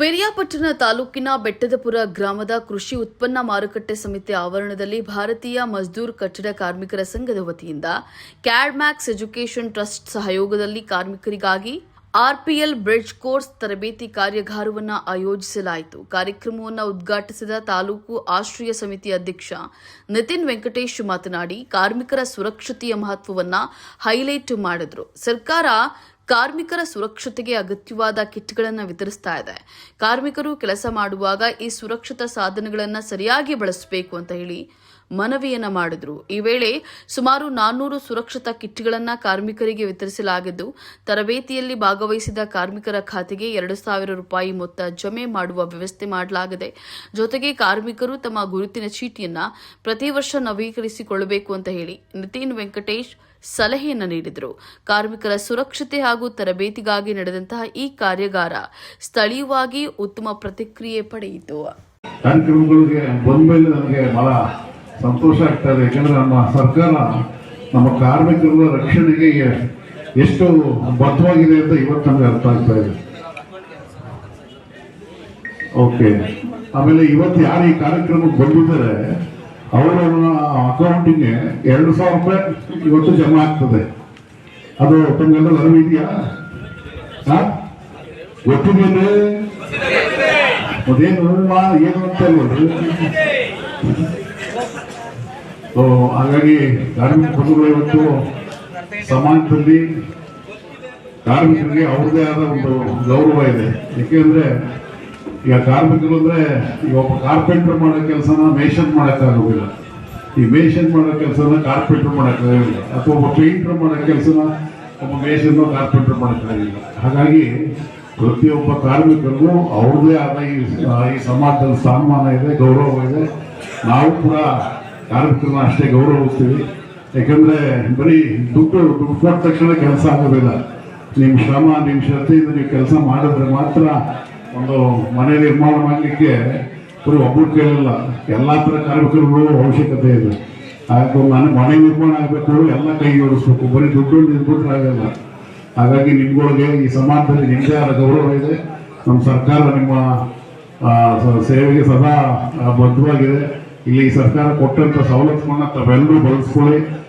ಪೆರಿಯಾಪಟ್ಟಣ ತಾಲೂಕಿನ ಬೆಟ್ಟದಪುರ ಗ್ರಾಮದ ಕೃಷಿ ಉತ್ಪನ್ನ ಮಾರುಕಟ್ಟೆ ಸಮಿತಿ ಆವರಣದಲ್ಲಿ ಭಾರತೀಯ ಮಜ್ದೂರ್ ಕಟ್ಟಡ ಕಾರ್ಮಿಕರ ಸಂಘದ ವತಿಯಿಂದ ಕ್ಯಾಡ್ಮ್ಯಾಕ್ಸ್ ಎಜುಕೇಷನ್ ಟ್ರಸ್ಟ್ ಸಹಯೋಗದಲ್ಲಿ ಕಾರ್ಮಿಕರಿಗಾಗಿ ಆರ್ಪಿಎಲ್ ಬ್ರಿಡ್ಜ್ ಕೋರ್ಸ್ ತರಬೇತಿ ಕಾರ್ಯಾಗಾರವನ್ನು ಆಯೋಜಿಸಲಾಯಿತು. ಕಾರ್ಯಕ್ರಮವನ್ನು ಉದ್ಘಾಟಿಸಿದ ತಾಲೂಕು ಆಶ್ರಯ ಸಮಿತಿ ಅಧ್ಯಕ್ಷ ನಿತಿನ್ ವೆಂಕಟೇಶ್ ಮಾತನಾಡಿ, ಕಾರ್ಮಿಕರ ಸುರಕ್ಷತೆಯ ಮಹತ್ವವನ್ನ ಹೈಲೈಟ್ ಮಾಡಿದ್ರು. ಸರ್ಕಾರ ಕಾರ್ಮಿಕರ ಸುರಕ್ಷತೆಗೆ ಅಗತ್ಯವಾದ ಕಿಟ್ಗಳನ್ನು ವಿತರಿಸ್ತಾ ಇದೆ. ಕಾರ್ಮಿಕರು ಕೆಲಸ ಮಾಡುವಾಗ ಈ ಸುರಕ್ಷತಾ ಸಾಧನಗಳನ್ನು ಸರಿಯಾಗಿ ಬಳಸಬೇಕು ಅಂತ ಹೇಳಿ ಮನವಿಯನ್ನ ಮಾಡಿದ್ರು. ಈ ವೇಳೆ ಸುಮಾರು ನಾನ್ನೂರು ಸುರಕ್ಷತಾ ಕಿಟ್ಗಳನ್ನು ಕಾರ್ಮಿಕರಿಗೆ ವಿತರಿಸಲಾಗಿದ್ದು, ತರಬೇತಿಯಲ್ಲಿ ಭಾಗವಹಿಸಿದ ಕಾರ್ಮಿಕರ ಖಾತೆಗೆ ಎರಡು ಸಾವಿರ ರೂಪಾಯಿ ಮೊತ್ತ ಜಮೆ ಮಾಡುವ ವ್ಯವಸ್ಥೆ ಮಾಡಲಾಗಿದೆ. ಜೊತೆಗೆ ಕಾರ್ಮಿಕರು ತಮ್ಮ ಗುರುತಿನ ಚೀಟಿಯನ್ನ ಪ್ರತಿ ವರ್ಷ ನವೀಕರಿಸಿಕೊಳ್ಳಬೇಕು ಅಂತ ಹೇಳಿ ನಿತಿನ್ ವೆಂಕಟೇಶ್ ಸಲಹೆಯನ್ನು ನೀಡಿದರು. ಕಾರ್ಮಿಕರ ಸುರಕ್ಷತೆ ಹಾಗೂ ತರಬೇತಿಗಾಗಿ ನಡೆದಂತಹ ಈ ಕಾರ್ಯಾಗಾರ ಸ್ಥಳೀಯವಾಗಿ ಉತ್ತಮ ಪ್ರತಿಕ್ರಿಯೆ ಪಡೆಯಿತು. ಸಂತೋಷ ಆಗ್ತಾ ಇದೆ. ಯಾಕಂದ್ರೆ ನಮ್ಮ ಸರ್ಕಾರ ನಮ್ಮ ಕಾರ್ಮಿಕರ ರಕ್ಷಣೆಗೆ ಎಷ್ಟು ಬದ್ಧವಾಗಿದೆ ಅಂತ ಇವತ್ತು ನಮಗೆ ಅರ್ಥ ಆಗ್ತಾ ಇದೆ. ಓಕೆ ಆಮೇಲೆ ಇವತ್ತು ಯಾರು ಈ ಕಾರ್ಯಕ್ರಮಕ್ಕೆ ಬಂದಿದ್ದಾರೆ ಅವರ ಅಕೌಂಟಿಗೆ ಎರಡು ಸಾವಿರ ರೂಪಾಯಿ ಇವತ್ತು ಜಮಾ ಆಗ್ತದೆ. ಅದು ತಮಗೆಲ್ಲ ಅರಿವಿದೆಯಾ ಗೊತ್ತಿದೆಯೇ ಅದೇನು ಏನು ಅಂತ ಹೇಳ್ಬೋದು. ಸೊ ಹಾಗಾಗಿ ಕಾರ್ಮಿಕ ಬಂಧುಗಳು ಇವತ್ತು ಸಮಾಜದಲ್ಲಿ ಕಾರ್ಮಿಕರಿಗೆ ಅವ್ರದೇ ಆದ ಒಂದು ಗೌರವ ಇದೆ. ಯಾಕೆಂದ್ರೆ ಈಗ ಕಾರ್ಮಿಕರು ಅಂದ್ರೆ ಈಗ ಒಬ್ಬ ಕಾರ್ಪೆಂಟರ್ ಮಾಡೋ ಕೆಲಸನ ಮೇಷನ್ ಮಾಡೋಕ್ಕಾಗೋದಿಲ್ಲ ಈ ಮೇಷನ್ ಮಾಡೋ ಕೆಲಸನ ಕಾರ್ಪೆಂಟರ್ ಮಾಡೋಕ್ಕಾಗೋದಿಲ್ಲ ಅಥವಾ ಒಬ್ಬ ಪೇಂಟರ್ ಮಾಡೋ ಕೆಲಸನ ಒಬ್ಬ ಮೇಷನ್ ಕಾರ್ಪೆಂಟರ್ ಮಾಡೋಕ್ಕಾಗಿಲ್ಲ ಹಾಗಾಗಿ ಪ್ರತಿಯೊಬ್ಬ ಕಾರ್ಮಿಕರಿಗೂ ಅವ್ರದ್ದೇ ಆದ ಈ ಈ ಸಮಾಜದಲ್ಲಿ ಸ್ಥಾನಮಾನ ಇದೆ, ಗೌರವ ಇದೆ. ನಾವು ಕೂಡ ಕಾರ್ಮಿಕರನ್ನ ಅಷ್ಟೇ ಗೌರವಿಸ್ತೀವಿ. ಯಾಕಂದ್ರೆ ಬರೀ ದುಡ್ಡು ದುಡ್ಡು ಕೊಟ್ಟ ತಕ್ಷಣ ಕೆಲಸ ಆಗೋದಿಲ್ಲ. ನಿಮ್ಮ ಶ್ರಮ ನಿಮ್ಮ ಶ್ರದ್ಧೆಯಿಂದ ನೀವು ಕೆಲಸ ಮಾಡಿದ್ರೆ ಮಾತ್ರ ಒಂದು ಮನೆ ನಿರ್ಮಾಣ ಮಾಡಲಿಕ್ಕೆ ಬರೀ ಒಬ್ಬರು ಕೇಳಲ್ಲ. ಎಲ್ಲ ಥರ ಕಾರ್ಮಿಕರುಗಳು ಅವಶ್ಯಕತೆ ಇದೆ. ಹಾಗಾಗಿ ಮನೆ ಮನೆ ನಿರ್ಮಾಣ ಆಗಬೇಕು, ಎಲ್ಲ ಕೈ ಜೋಡಿಸ್ಬೇಕು. ಬರೀ ದುಡ್ಡು ನಿರ್ಬಿಟ್ರೆ ಆಗಲ್ಲ. ಹಾಗಾಗಿ ನಿಮ್ಗಳಿಗೆ ಈ ಸಮಾಜದಲ್ಲಿ ನಿಮ್ಮದೇ ಆದ ಗೌರವ ಇದೆ. ನಮ್ಮ ಸರ್ಕಾರ ನಿಮ್ಮ ಸೇವೆಗೆ ಸದಾ ಬದ್ಧವಾಗಿದೆ. ಇಲ್ಲಿ ಸರ್ಕಾರ ಕೊಟ್ಟಂಥ ಸವಲತ್ತುಗಳನ್ನ ತಾವೆಲ್ಲರೂ ಬಳಸ್ಕೊಳ್ಳಿ.